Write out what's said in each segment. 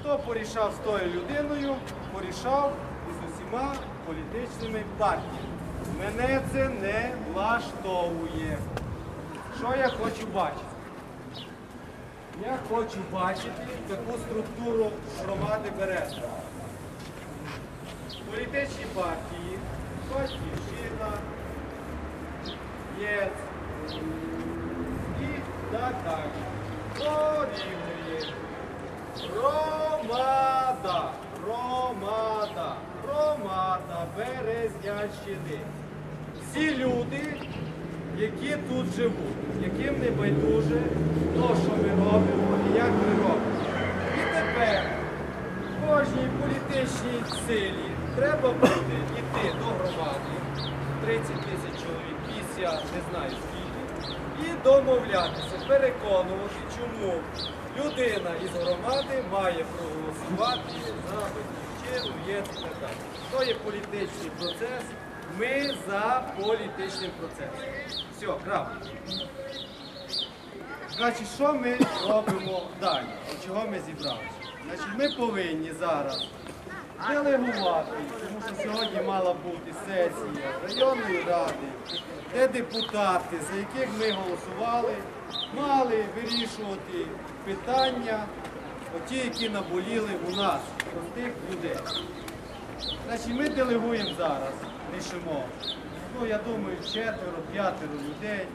Хто порішав з тою людиною, порішав із усіма політичними партіями. Мене це не влаштовує. Що я хочу бачити? Я хочу бачити таку структуру громади Березка. Політичні партії, Батьківщина, ЄС і так далі. Порівнює. Громада, громада, громада Березнянщини. Всі люди, які тут живуть, яким не байдуже то, що ми робимо і як ми робимо. І тепер кожній політичній силі треба буде йти до громади, 30 тисяч чоловік, 50, не знаю скільки, і домовлятися, переконувати, чому людина із громади має проголосувати за батьківщину, ЄС і так далі. То є політичний процес. Ми за політичним процесом. Все, крапка. Значить, що ми робимо далі? Чого ми зібралися? Значить, ми повинні зараз делегувати, тому що сьогодні мала бути сесія районної ради, де депутати, за яких ми голосували, мали вирішувати питання, оті, які наболіли у нас, простих людей. Значить, ми делегуємо зараз, рішимо. Ну, я думаю, четверо, п'ятеро людей,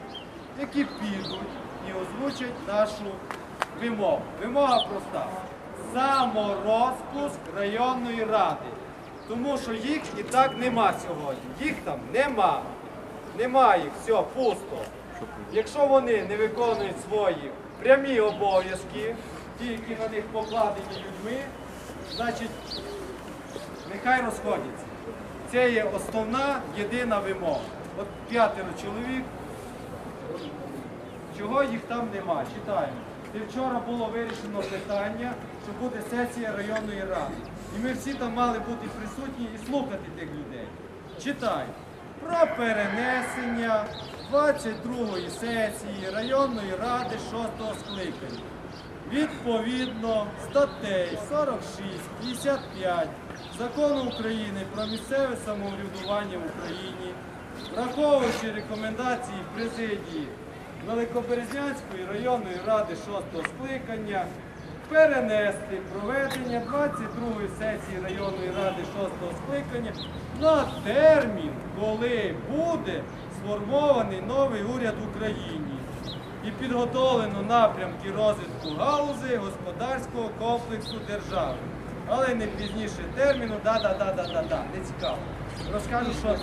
які підуть і озвучать нашу вимогу. Вимога проста. Саморозпуск районної ради. Тому що їх і так нема сьогодні. Їх там нема. Нема їх, все, пусто. Якщо вони не виконують свої прямі обов'язки, ті, які на них покладені людьми, значить нехай розходяться. Це є основна єдина вимога. От п'ятеро чоловік, чого їх там нема? Читаємо. І вчора було вирішено питання, що буде сесія районної ради. І ми всі там мали бути присутні і слухати тих людей. Читай. Про перенесення 22-ї сесії районної ради 6-го скликання. Відповідно статей 46, 55 Закону України про місцеве самоврядування в Україні, враховуючи рекомендації президії Великоберезнянської районної ради 6-го скликання, перенести проведення 22-ї сесії районної ради 6-го скликання на термін, коли буде сформований новий уряд в Україні і підготовлено напрямки розвитку галузи господарського комплексу держави. Але не пізніше терміну, да-да-да-да-да-да, не цікаво. Розкажу, що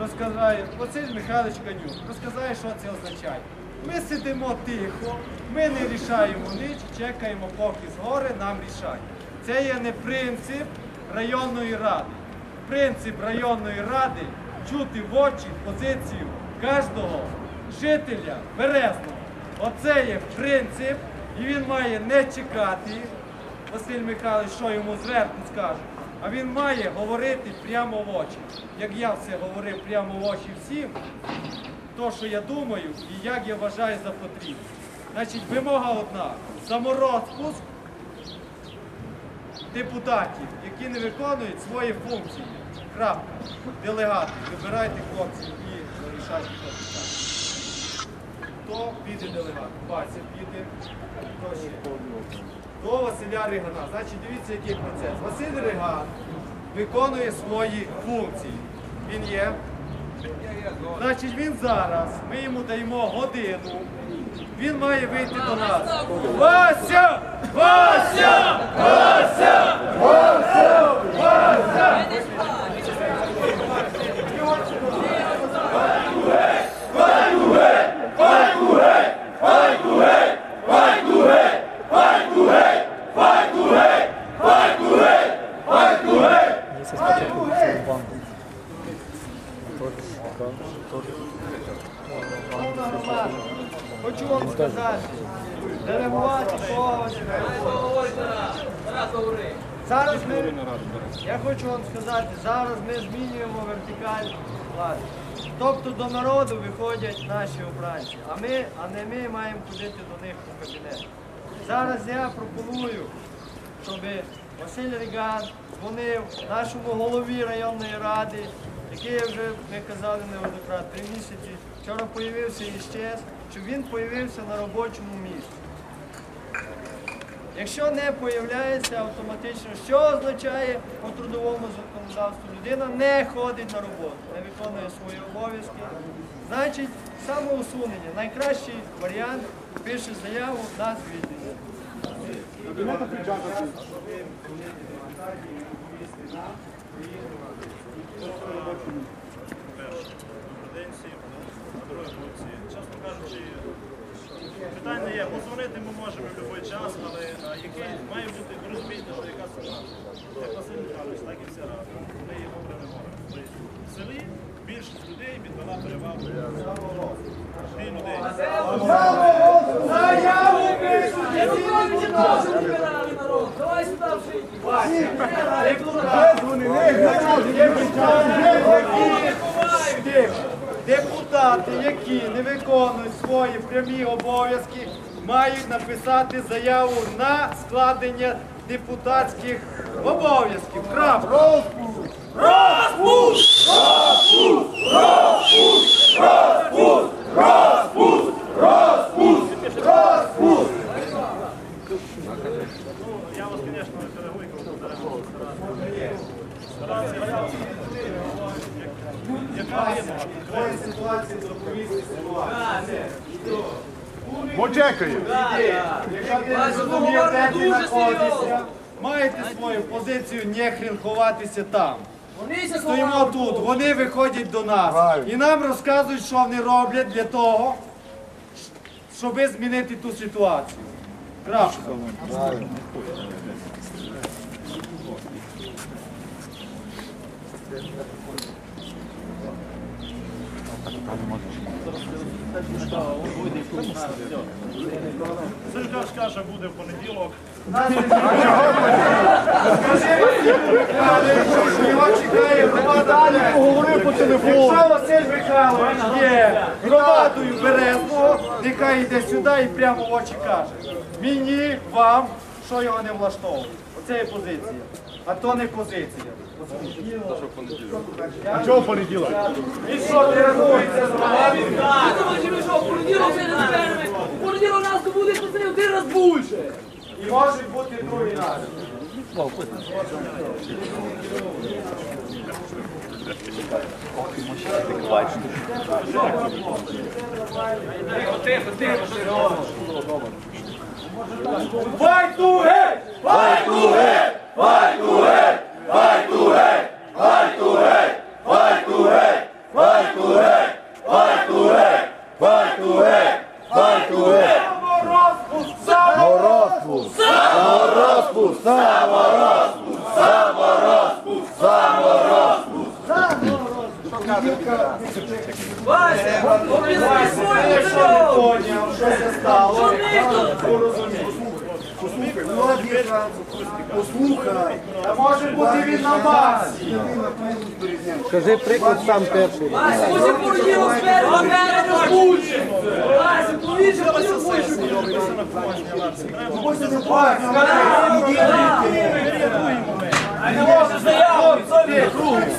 розказає Василь Михайлович Канюк, розказає, що це означає. Ми сидимо тихо, ми не рішаємо ніч, чекаємо, поки згори нам рішають. Це є не принцип районної ради. Принцип районної ради чути в очі позицію кожного жителя Березного. Оце є принцип, і він має не чекати, Василь Михайлович, що йому зверху скаже, а він має говорити прямо в очі. Як я все говорив прямо в очі всім, то, що я думаю і як я вважаю за потрібне. Значить, вимога одна. Саморозпуск депутатів, які не виконують свої функції. Крапка. Делегати. Вибирайте хлопців і вирішайте це. Хто піде делегат? Вася піде. Хто ще? До Василя Ригана. Значить, дивіться, який процес. Василь Риган виконує свої функції. Він є. Значить, він зараз, ми йому даємо годину. Він має вийти до нас. Вася! Вася! Вася! Вася! Вася! Хочу вам сказати, делегувати когось. Зараз ми, я хочу вам сказати, зараз ми змінюємо вертикаль влади. Тобто до народу виходять наші обранці, а ми, а не ми маємо ходити до них по кабінету. Зараз я пропоную щоб Василь Ріган дзвонив нашому голові районної ради, який вже ми казали неоднократно, три місяці. Вчора появився і щез, щоб він появився на робочому місці. Якщо не появляється автоматично, що означає по трудовому законодавству? Людина не ходить на роботу, не виконує свої обов'язки. Значить, самоусунення. Найкращий варіант пише заяву на звільнення. Другій вулиці. Чесно кажучи, питань не є. Позвонити ми можемо в будь-який час, але який має бути, ви розумієте, що яка ситуація. Як Василь Михайлович, так і вся рада. Ми її добре не можемо. Тобто в селі більшість людей віддала перевагу тій людей. Депутати, які не виконують свої прямі обов'язки, мають написати заяву на складення депутатських обов'язків. Розпуск! Розпуск! Розпуск! Розпуск! Розпуск! Розпуск! ситуація доповісти ситуація. Почекаю. Якщо зрозумієте, знаходитеся, маєте свою позицію, не хрен ховатися там. Стоїмо тут, вони виходять до нас і нам розказують, що вони роблять для того, щоб змінити ту ситуацію. Крапка. Сергій каже, буде в понеділок. Громадою Березного, нехай йде сюди і прямо в очі каже. Мені, вам, що його не влаштовує. Оце є позиція. А то не позиція. А чого полетіло? І що ти рахуєшся? Ти думаєш, що полетіло вже не зберемо? Полетіло нас то буде посеред один раз більше. І може бути другий раз. Тихо, тихо, тихо, тихо. Fight to head! Fight to head! Fight to head! Вася, обізнай свою Що це стало? Вони! Одіка, послухай. Та може бути він на вас. Скажи приклад сам перший. Вася, може породіло спереду, а перед розбуче. Вася, повіжджа вас ослухай. Вася, не бачиш. Вася, не бачиш.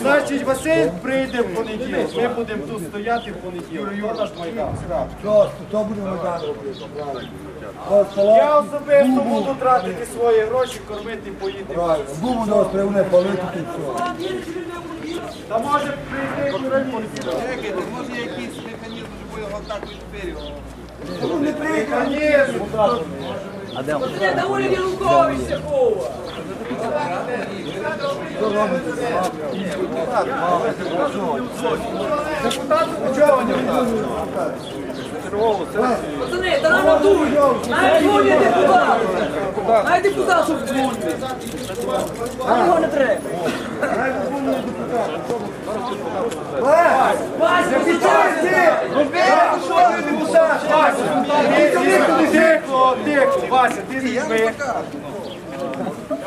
Значить, Василь прийде в понеділок. Ми будемо тут стояти в понеділок. Хто наш майдан? Що, хто буде Майдан робити? Я особисто буду тратити свої гроші, кормити, поїти. Гуму нас привне палити тут все. Та може прийти в понеділок. Може якийсь механізм, щоб його так відпирював? Ну не прийде, звісно. Пацани, доволі Януковича кова. Депутату Пацани, та нам готують. Навіть двоє депутат. Навіть депутат, щоб двоє. Нам його не треба. Вась! Вась, Вася, ти не Вася, ти не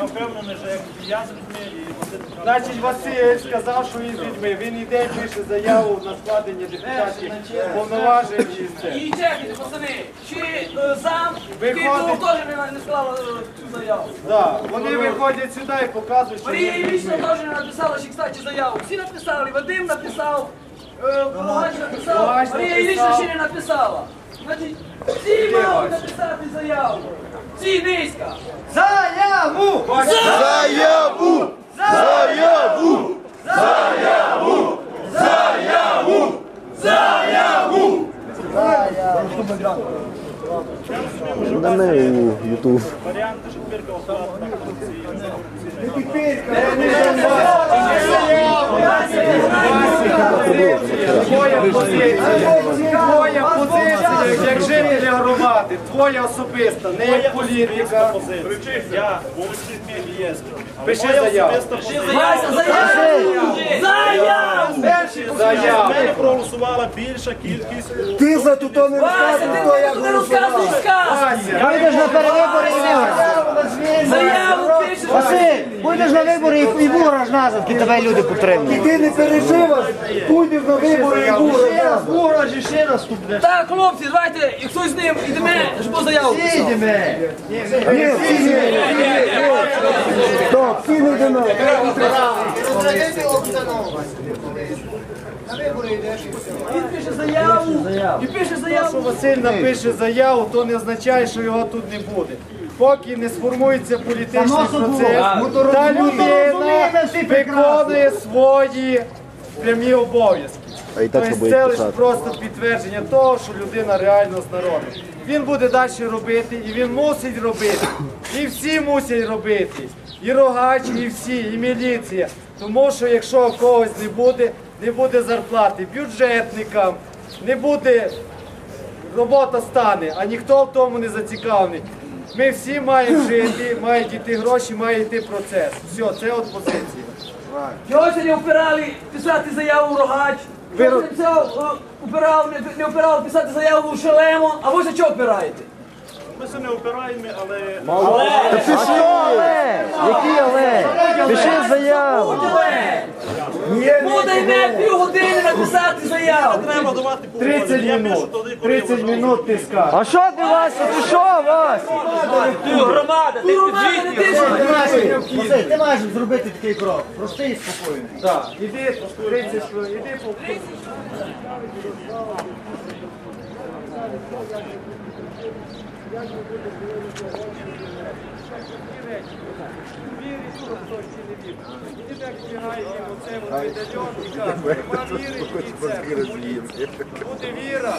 я впевнений, що як я з людьми, і Василь Значить, Василь сказав, що він з людьми. Він іде і пише заяву на складення депутатських повноважень і все. І чекайте, пацани, чи е, Виходить- Києву теж не, не склала е, цю заяву? Да, вони виходять сюди і показують, що Марія вони з Іллічна людьми. теж не написала, ще, кстати, заяву. Всі написали, Вадим написав, е, написав, Марія Іллічна ще не написала. Значить, всі мали написати заяву. Всі низька. Заяву! Заяву! Заяву! На неї Ютуб. Твоя позиція, твоя позиція, як жителя твоя особиста, не як політика. Я Олексій Мєлієвський. Пиши заяву. Вася, заяву! Заяву! Заяву. За мене проголосувала більша кількість. Ти за туто не Вася, розказуй, ти хто мені як тут не розказуєш. Вийдеш на перевибори і виграш. Заяву. Василь, будеш на вибори і, і виграш назад, і тебе люди підтримують. Ти не переживай, пойдеш на вибори і будеш. Бугра ж ще раз буде. Так, хлопці, давайте, і хтось з ним, ідемо, щоб заяву писав. Їдемо. Ні, всі не Стоп, всі не йдемо. Він пише заяву, і пише Якщо заяву. Василь напише заяву, то не означає, що його тут не буде. Поки не сформується політичний процес, та людина виконує свої прямі обов'язки. Тобто це лише просто підтвердження того, що людина реально з народу. Він буде далі робити, і він мусить робити. І всі мусять робити. І рогач, і всі, і міліція. Тому що якщо когось не буде, не буде зарплати бюджетникам, не буде робота стане, а ніхто в тому не зацікавлений. Ми всі маємо жити, мають йти гроші, має йти процес. Все, це от позиція. Чого це не впирали писати заяву Рогач? Ви Чого ро- не писав, опирав, не, не опирав писати заяву в Шелемо? А ви за чого опираєте? Ми не опираємо, але Пиши але! Який але? Пиши заяву. Буде йме півгодини написати заяву. треба давати 30. Я пишу минут. туди, коли 30 вважаю. минут ти скажеш. А що ти, Вася? Ти що, Вася? Громада, ти. Василь, ти маєш зробити такий крок. Простий і спокійний. Так, іди 30 хвилин, іди по Вірить, що хтось чи не вірить. Нема віри. Буде віра,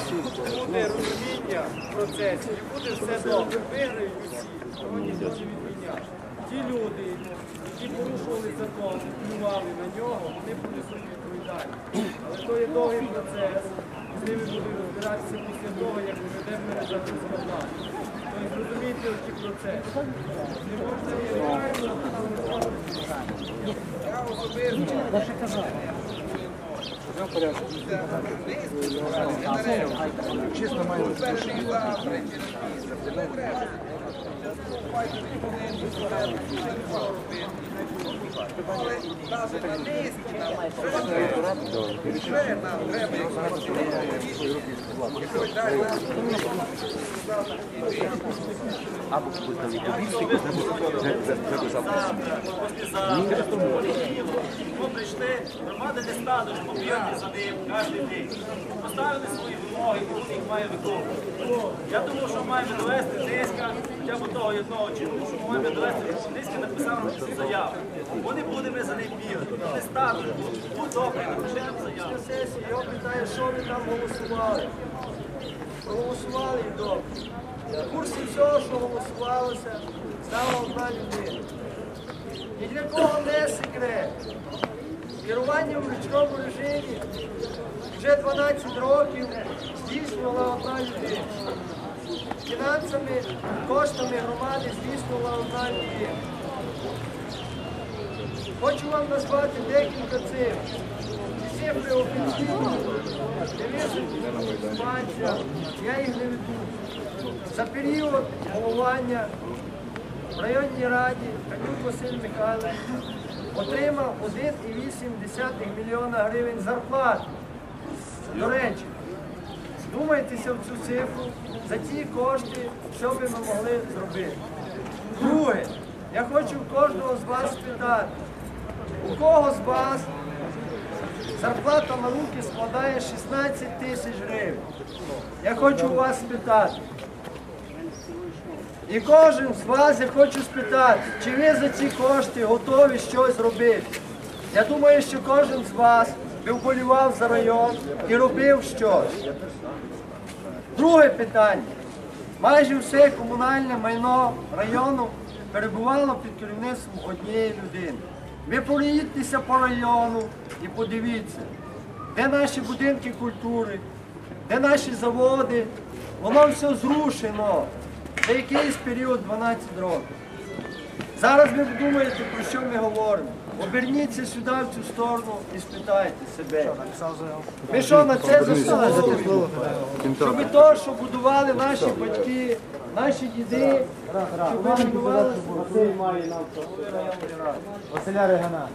буде розуміння в процесі, і буде все добре. Виграють усі, сьогодні хоче відміняти. Ті люди, які порушували закон, плювали на нього, вони понесуть відповідальність. Але то є довгий процес, з ними будуть розбиратися після того, як доведемо мене за скандал. Тобто зрозумійте оті процеси. Не не стали ж за ним кожен день. Поставили свої вимоги, їх має виконувати. Я думаю, що маємо довести низька, хоча б того одного чину, що маємо довести, що низька написав заяву. Вони будемо за ним бігати. Не ставили, будь добре, напиши нам заяву. сесії, його питає, що ви там голосували. Проголосували і добре. В курсі всього, що голосувалося, стала одна людина. І для кого не секрет. Керування в ручному режимі вже 12 років здійснювала одна людина. Фінансами, коштами громади здійснювала одна людина. Хочу вам назвати декілька цифр. Ці цифри не висвітлені я їх не веду. За період головування в районній раді Канюк Василь Михайлович отримав 1,8 мільйона гривень зарплати. До речі, думайтеся в цю цифру, за ті кошти, що би ми могли зробити. Друге, я хочу кожного з вас спитати, у кого з вас зарплата на руки складає 16 тисяч гривень. Я хочу у вас спитати. І кожен з вас я хочу спитати, чи ви за ці кошти готові щось робити. Я думаю, що кожен з вас би вболівав за район і робив щось. Друге питання. Майже все комунальне майно району перебувало під керівництвом однієї людини. Ви проїдьтеся по району і подивіться, де наші будинки культури, де наші заводи. Воно все зрушено за якийсь період 12 років. Зараз ви думаєте, про що ми говоримо. Оберніться сюди, в цю сторону і спитайте себе. Ви що на це заслуговуєте? Щоб то, що будували наші батьки, наші діди, щоб ви будували Василя Регана.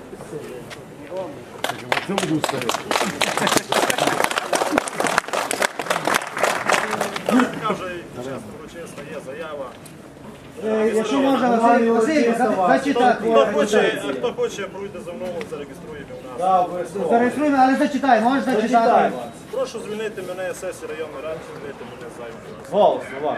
Вже чесно, є заява. Якщо можна, Василь, Василь, зачитати. Хто хоче, хто хоче, пройде за мною, зареєструємо у нас. Зареєструємо, але зачитай, можеш зачитати. Прошу звільнити мене з сесії районної ради, звільнити мене з. Голос на вас.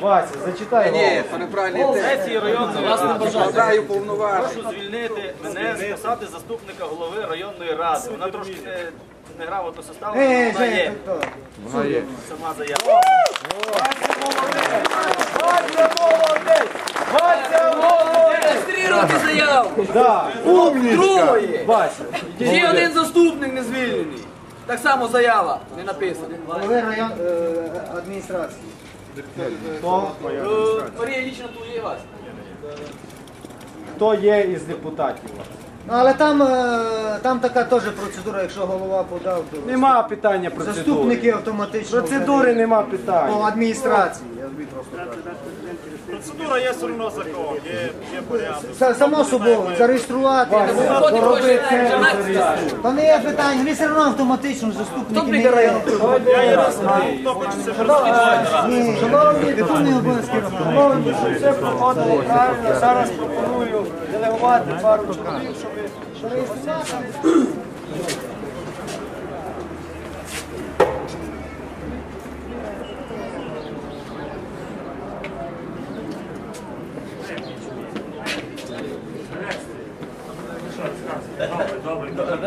Вася, зачитай голос. то неправильний Сесії району Власне бажаю повноважень. Прошу звільнити мене з посади заступника голови районної ради. Вона трошки не, неграмотно составлена, Ей, але вона Женя, є. Сама заява. Реєструвати заяву. Да. Другої. Вася. Ще один заступник не звільнений. Так само заява не написана. Голови район е, адміністрації. Хто, Е, Марія лічно тут є вас. хто є із депутатів? Ну, але там, е, там така теж процедура, якщо голова подав, то Нема питання процедури. заступники автоматично. Процедури нема По питань. адміністрації, я тобі просто кажу. Процедура є все одно закон, є, є порядок. Само собою, зареєструвати. Гроші вже. Та не є питання, вони все одно автоматично заступники. Хто не є. Я є раз, хто хоче це. Ні, шановні, виконує обов'язки. Шановні, щоб все проходило правильно, зараз пропоную делегувати пару чоловік, щоб ви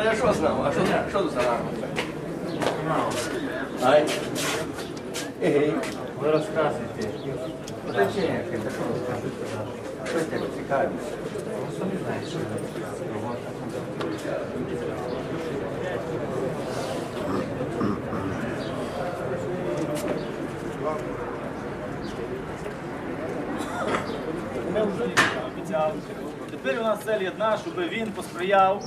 Я що знав? А що, що тут за нами? Ай. Ей. Ви розказуйте. Та чи, це що розказуєте? Що тебе цікавить? Що не знаєш, що робота? обіцяв. Тепер у нас цель одна, щоб він посприяв,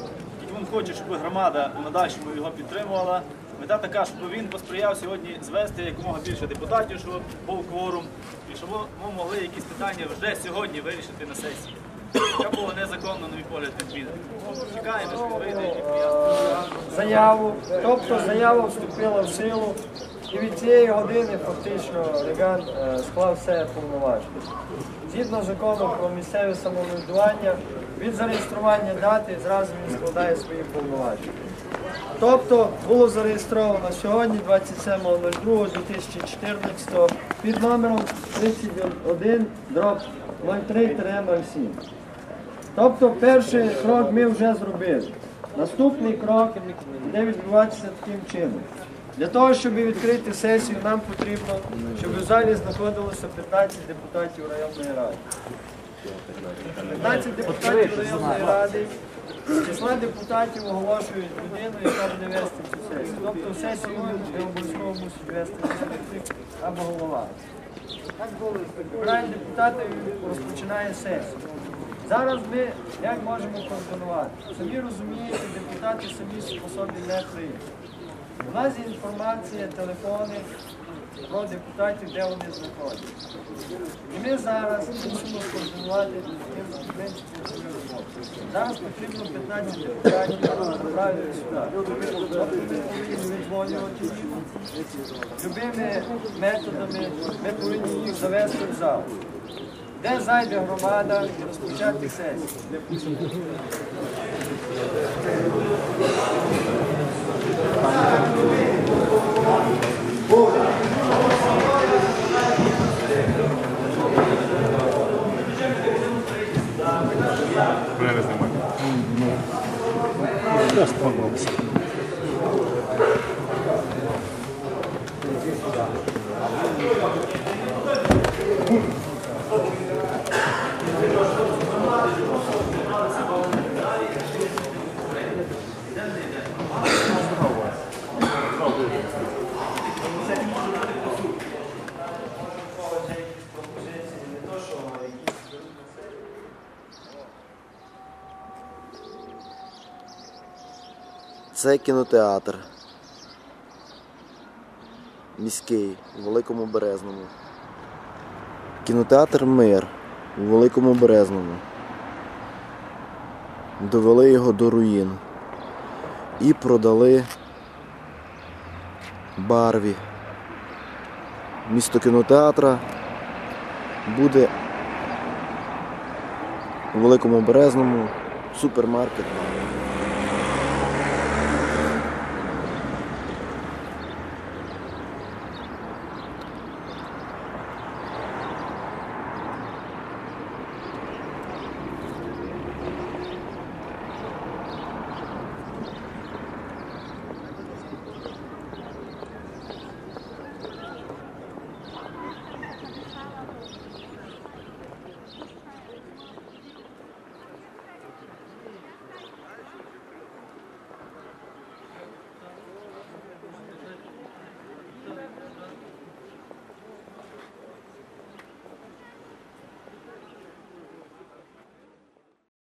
він хоче, щоб громада у надальшому його підтримувала. Мета така, щоб він посприяв сьогодні звести якомога більше депутатів, щоб був кворум, щоб ми могли якісь питання вже сьогодні вирішити на сесії. Це було незаконно, на мій погляд, відміна. Чекаємо, що вийде і заяву. Тобто заява вступила в силу, і від цієї години фактично Реган е, склав все повноваження. Згідно закону про місцеве самоврядування, від зареєстрування дати зразу він складає свої повноваження. Тобто було зареєстровано сьогодні, 27.02.2014 під номером 31 дроб 03-07. Тобто перший крок ми вже зробили. Наступний крок буде відбуватися таким чином. Для того, щоб відкрити сесію, нам потрібно, щоб у залі знаходилося 15 депутатів районної ради. 15 депутатів районної ради з числа депутатів оголошують людину, яка буде вести цю сесію. Тобто сесію ви обов'язково мусить вести заступник або голова. Вибирає депутата і розпочинає сесію. Зараз ми як можемо координувати? Самі розумієте, депутати самі по собі не приїдуть. У нас є інформація, телефони про депутатів, де вони знаходяться. І ми зараз мусимо координувати з свою роботу. Зараз потрібно 15 депутатів направити сюди. Ми повинні відзвонювати. Любими методами ми повинні їх завести в зал. Де зайде громада розпочати сесію? Мене не знімає. Це кінотеатр. Міський у Великому Березному. Кінотеатр Мир у Великому Березному. Довели його до руїн. І продали барві. Місто кінотеатра буде у Великому Березному супермаркет.